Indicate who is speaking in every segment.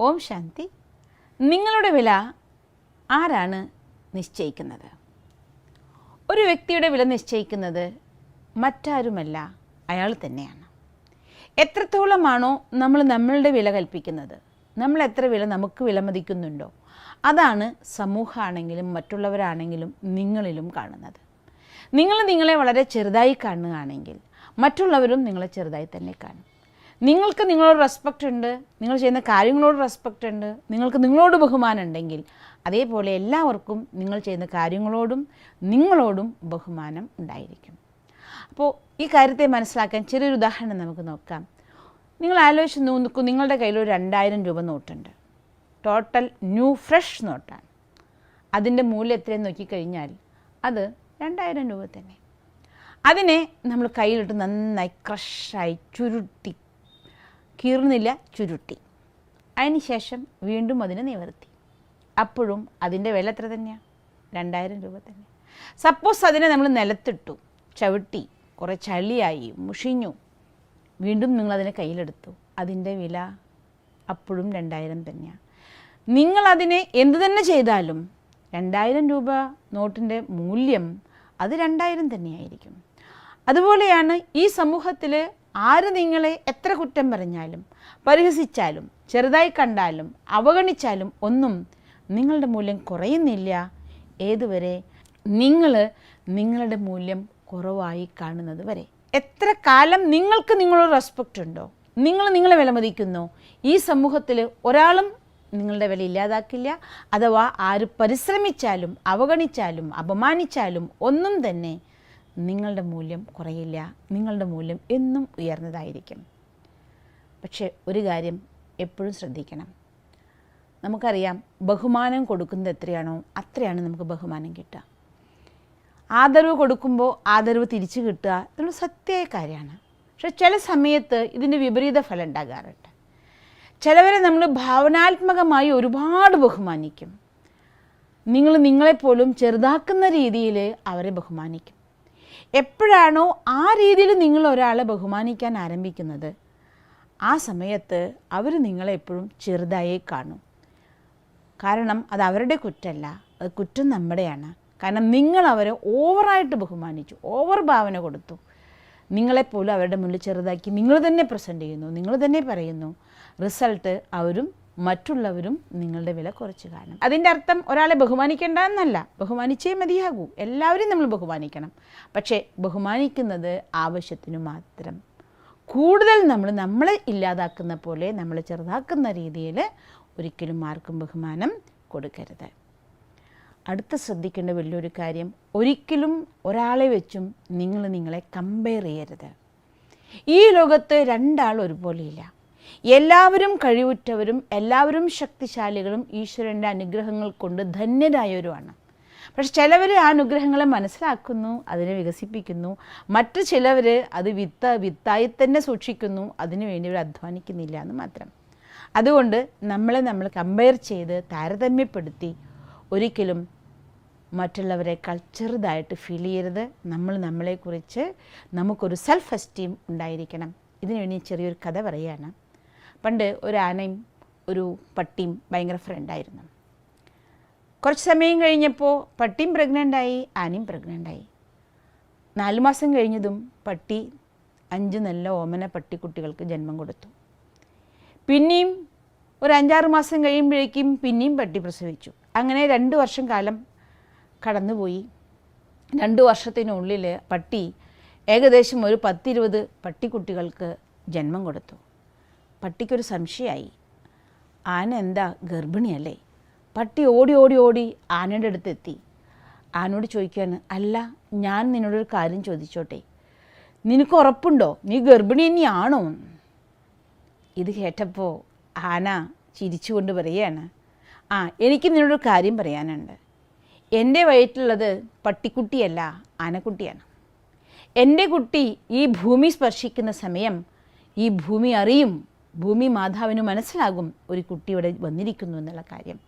Speaker 1: ഓം ശാന്തി. നിങ്ങളുടെ വില ആരാണ് നിശ്ചയിക്കുന്നത്? ഒരു വ്യക്തിയുടെ വില നിശ്ചയിക്കുന്നത് മറ്റാരുമല്ല അയാൾ തന്നെയാണ്. എത്രത്തോളമാണോ നമ്മൾ നമ്മളുടെ വില കൽപ്പിക്കുന്നത്? നമ്മൾ എത്ര വില നമുക്ക് വിലമതിക്കുന്നുണ്ടോ? അതാണ് സമൂഹമാണെങ്കിലും മറ്റുള്ളവരാണെങ്കിലും നിങ്ങളിലും കാണുന്നത്. നിങ്ങൾ നിങ്ങളെ വളരെ ചെറുതായി കാണുകയാണെങ്കിൽ മറ്റുള്ളവരും നിങ്ങളെ ചെറുതായി തന്നെ കാണും. നിങ്ങൾക്ക് നിങ്ങളോട് റെസ്പെക്റ്റ് ഉണ്ട് നിങ്ങൾ ചെയ്യുന്ന കാര്യങ്ങളോട് റെസ്പെക്റ്റ് ഉണ്ട് നിങ്ങൾക്ക് നിങ്ങളോട് ബഹുമാനം ഉണ്ടെങ്കിൽ അതേപോലെ എല്ലാവർക്കും നിങ്ങൾ ചെയ്യുന്ന കാര്യങ്ങളോടും നിങ്ങളോടും ബഹുമാനം ഉണ്ടായിരിക്കും. അപ്പോൾ ഈ കാര്യത്തെ മനസ്സിലാക്കാൻ ചെറിയൊരു ഉദാഹരണം നമുക്ക് നോക്കാം. നിങ്ങൾ ആലോചിച്ച് നോക്കൂ നിങ്ങളുടെ കയ്യിൽ ഒരു രണ്ടായിരം രൂപ നോട്ടുണ്ട്. ടോട്ടൽ ന്യൂ ഫ്രഷ് നോട്ടാണ്. അതിന്റെ മൂല്യം എത്രയെന്ന് നോക്കിക്കഴിഞ്ഞാൽ അത് രണ്ടായിരം രൂപ തന്നെ. അതിനെ നമ്മൾ കയ്യിലിട്ട് നന്നായി ക്രഷായി ചുരുട്ടി കീറുന്നില്ല ചുരുട്ടി. അതിന് ശേഷം വീണ്ടും അതിനെ നിവർത്തി. അപ്പോഴും അതിന്റെ വില എത്ര തന്നെയാണ് രണ്ടായിരം രൂപ തന്നെ. സപ്പോസ് അതിനെ നമ്മൾ നിലത്തിട്ടു ചവിട്ടി കുറേ ചളിയായി മുഷിഞ്ഞു. വീണ്ടും നിങ്ങളതിനെ കയ്യിലെടുത്തു. അതിന്റെ വില അപ്പോഴും രണ്ടായിരം തന്നെയാണ് നിങ്ങളതിനെ എന്തു തന്നെ ചെയ്താലും രണ്ടായിരം രൂപ നോട്ടിന്റെ മൂല്യം അത് രണ്ടായിരം തന്നെയായിരിക്കും. അതുപോലെയാണ് ഈ സമൂഹത്തിൽ ആര് നിങ്ങളെ എത്ര കുറ്റം പറഞ്ഞാലും പരിഹസിച്ചാലും ചെറുതായി കണ്ടാലും അവഗണിച്ചാലും ഒന്നും നിങ്ങളുടെ മൂല്യം കുറയുന്നില്ല. ഏതുവരെ? നിങ്ങൾ നിങ്ങളുടെ മൂല്യം കുറവായി കാണുന്നത് വരെ. എത്ര കാലം നിങ്ങൾക്ക് നിങ്ങളോട് റെസ്പെക്റ്റ് ഉണ്ടോ? നിങ്ങൾ നിങ്ങളെ വിലമതിക്കുന്നു. ഈ സമൂഹത്തിൽ ഒരാളും നിങ്ങളുടെ വില ഇല്ലാതാക്കില്ല. അഥവാ ആര് പരിശ്രമിച്ചാലും അവഗണിച്ചാലും അപമാനിച്ചാലും ഒന്നും തന്നെ നിങ്ങളുടെ മൂല്യം കുറയില്ല നിങ്ങളുടെ മൂല്യം എന്നും ഉയർന്നതായിരിക്കും. പക്ഷേ ഒരു കാര്യം എപ്പോഴും ശ്രദ്ധിക്കണം. നമുക്കറിയാം ബഹുമാനം കൊടുക്കുന്നത് എത്രയാണോ അത്രയാണ് നമുക്ക് ബഹുമാനം കിട്ടുക. ആദരവ് കൊടുക്കുമ്പോൾ ആദരവ് തിരിച്ചു കിട്ടുക എന്നുള്ള സത്യമായ കാര്യമാണ്. പക്ഷെ ചില സമയത്ത് ഇതിന്റെ വിപരീത ഫലം ഉണ്ടാകാറുണ്ട്. ചിലവരെ നമ്മൾ ഭാവനാത്മകമായി ഒരുപാട് ബഹുമാനിക്കും. നിങ്ങൾ നിങ്ങളെപ്പോലും ചെറുതാക്കുന്ന രീതിയിൽ അവരെ ബഹുമാനിക്കും. എപ്പോഴാണോ ആ രീതിയിൽ നിങ്ങൾ ഒരാളെ ബഹുമാനിക്കാൻ ആരംഭിക്കുന്നത്? ആ സമയത്ത് അവർ നിങ്ങളെ എപ്പോഴും ചെറുതായി കാണും. കാരണം അത് അവരുടെ കുറ്റമല്ല അത് കുറ്റം നമ്മുടെയാണ്. കാരണം നിങ്ങൾ അവരെ ഓവറായിട്ട് ബഹുമാനിച്ചു ഓവർ ഭാവന കൊടുത്തു. നിങ്ങളെപ്പോലും അവരുടെ മുന്നിൽ ചെറുതാക്കി നിങ്ങൾ തന്നെ പ്രസന്റ് ചെയ്യുന്നു നിങ്ങൾ തന്നെ പറയുന്നു. റിസൾട്ട് അവരും മറ്റുള്ളവരും നിങ്ങളുടെ വില കുറച്ച് കാണും അതിന്റെ അർത്ഥം ഒരാളെ ബഹുമാനിക്കേണ്ട എന്നല്ല. ബഹുമാനിച്ചേ മതിയാകൂ. എല്ലാവരും നമ്മൾ ബഹുമാനിക്കണം. പക്ഷേ ബഹുമാനിക്കുന്നത് ആവശ്യത്തിന് മാത്രം. കൂടുതൽ നമ്മൾ നമ്മളെ ഇല്ലാതാക്കുന്ന പോലെ നമ്മളെ ചെറുതാക്കുന്ന രീതിയിൽ ഒരിക്കലും ആർക്കും ബഹുമാനം കൊടുക്കരുത്. അടുത്ത ശ്രദ്ധിക്കേണ്ട വലിയൊരു കാര്യം ഒരിക്കലും ഒരാളെ വെച്ചും നിങ്ങൾ നിങ്ങളെ കമ്പയർ ചെയ്യരുത്. ഈ ലോകത്ത് രണ്ടാൾ ഒരുപോലെയില്ല. എല്ലാവരും കഴിവുറ്റവരും എല്ലാവരും ശക്തിശാലികളും ഈശ്വരന്റെ അനുഗ്രഹങ്ങൾ കൊണ്ട് ധന്യരായവരുമാണ് പക്ഷെ ചിലവർ ആ അനുഗ്രഹങ്ങളെ മനസ്സിലാക്കുന്നു അതിനെ വികസിപ്പിക്കുന്നു. മറ്റു ചിലവർ അത് വിത്ത് വിത്തായി തന്നെ സൂക്ഷിക്കുന്നു അതിനു വേണ്ടി അവർ അധ്വാനിക്കുന്നില്ല എന്ന് മാത്രം. അതുകൊണ്ട് നമ്മളെ നമ്മൾ കമ്പയർ ചെയ്ത് താരതമ്യപ്പെടുത്തി ഒരിക്കലും മറ്റുള്ളവരെക്കാൾ ചെറുതായിട്ട് ഫീൽ ചെയ്യരുത്. നമ്മൾ നമ്മളെക്കുറിച്ച് നമുക്കൊരു സെൽഫ് എസ്റ്റീം ഉണ്ടായിരിക്കണം. ഇതിനു വേണ്ടി ചെറിയൊരു കഥ പറയുകയാണ്. പണ്ട് ഒരു ആനയും ഒരു പട്ടിയും ഭയങ്കര ഫ്രണ്ടായിരുന്നു കുറച്ച് സമയം കഴിഞ്ഞപ്പോൾ പട്ടിയും പ്രഗ്നന്റായി ആനയും പ്രഗ്നന്റായി നാല് മാസം കഴിഞ്ഞതും പട്ടി അഞ്ച് നല്ല ഓമന പട്ടിക്കുട്ടികൾക്ക് ജന്മം കൊടുത്തു. പിന്നെയും ഒരു അഞ്ചാറ് മാസം കഴിയുമ്പോഴേക്കും പിന്നെയും പട്ടി പ്രസവിച്ചു. അങ്ങനെ രണ്ട് വർഷം കാലം കടന്നുപോയി. രണ്ട് വർഷത്തിനുള്ളിൽ പട്ടി ഏകദേശം ഒരു പത്തിരുപത് പട്ടിക്കുട്ടികൾക്ക് ജന്മം കൊടുത്തു. പട്ടിക്കൊരു സംശയമായി ആന എന്താ ഗർഭിണിയല്ലേ? പട്ടി ഓടി ഓടി ഓടി ആനയുടെ അടുത്തെത്തി. ആനോട് ചോദിക്കുകയാണ് അല്ല ഞാൻ നിന്നോടൊരു കാര്യം ചോദിച്ചോട്ടെ. നിനക്ക് ഉറപ്പുണ്ടോ? നീ ഗർഭിണി തന്നെയാണോ? ഇത് കേട്ടപ്പോൾ ആന ചിരിച്ചുകൊണ്ട് പറയുകയാണ് ആ എനിക്ക് നിന്നോടൊരു കാര്യം പറയാനുണ്ട്. എന്റെ വയറ്റിലുള്ളത് പട്ടിക്കുട്ടിയല്ല ആനക്കുട്ടിയാണ്. എന്റെ കുട്ടി ഈ ഭൂമി സ്പർശിക്കുന്ന സമയം ഈ ഭൂമി അറിയും ഭൂമി മാതാവിന് മനസ്സിലാകും ഒരു കുട്ടി ഇവിടെ വന്നിരിക്കുന്നു എന്നുള്ള കാര്യം.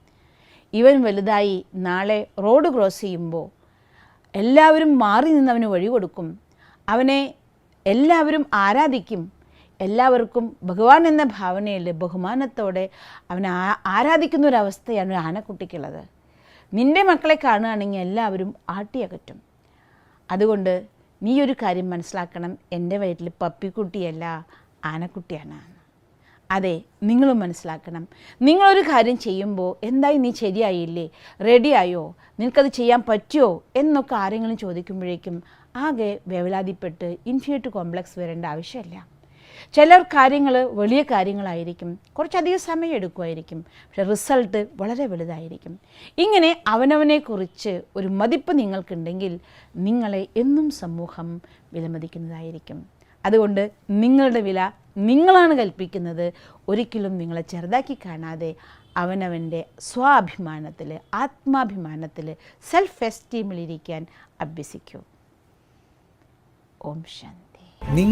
Speaker 1: ഇവൻ വലുതായി നാളെ റോഡ് ക്രോസ് ചെയ്യുമ്പോൾ എല്ലാവരും മാറി നിന്നവന് വഴി കൊടുക്കും. അവനെ എല്ലാവരും ആരാധിക്കും. എല്ലാവർക്കും ഭഗവാൻ എന്ന ഭാവനയിൽ ബഹുമാനത്തോടെ അവനെ ആരാധിക്കുന്ന ഒരവസ്ഥയാണ് ഒരു ആനക്കുട്ടിക്കുള്ളത്. നിന്റെ മക്കളെ കാണുകയാണെങ്കിൽ എല്ലാവരും ആട്ടിയകറ്റും. അതുകൊണ്ട് നീ ഒരു കാര്യം മനസ്സിലാക്കണം. എന്റെ വയറ്റിൽ പപ്പിക്കുട്ടിയല്ല ആനക്കുട്ടിയാണ്. അതെ നിങ്ങളും മനസ്സിലാക്കണം. നിങ്ങളൊരു കാര്യം ചെയ്യുമ്പോൾ എന്തായി നീ ശരിയായില്ലേ? റെഡിയായോ നിനക്കത് ചെയ്യാൻ പറ്റുമോ എന്നൊക്കെ ആരെങ്കിലും ചോദിക്കുമ്പോഴേക്കും ആകെ വേവലാതിപ്പെട്ട് ഇൻഫിനിറ്റ് കോംപ്ലക്സ് വരേണ്ട ആവശ്യമില്ല. ചിലർ കാര്യങ്ങൾ വലിയ കാര്യങ്ങളായിരിക്കും. കുറച്ചധികം സമയം എടുക്കുമായിരിക്കും. പക്ഷെ റിസൾട്ട് വളരെ വലുതായിരിക്കും. ഇങ്ങനെ അവനവനെക്കുറിച്ച് ഒരു മതിപ്പ് നിങ്ങൾക്കുണ്ടെങ്കിൽ നിങ്ങളെ എന്നും സമൂഹം വിലമതിക്കുന്നതായിരിക്കും. അതുകൊണ്ട് നിങ്ങളുടെ വില നിങ്ങളാണ് കൽപ്പിക്കുന്നത്. ഒരിക്കലും നിങ്ങളെ ചെറുതാക്കി കാണാതെ അവനവന്റെ സ്വാഭിമാനത്തിൽ ആത്മാഭിമാനത്തിൽ സെൽഫ് എസ്റ്റീമിലിരിക്കാൻ അഭ്യസിക്കൂ. ഓം ശാന്തി.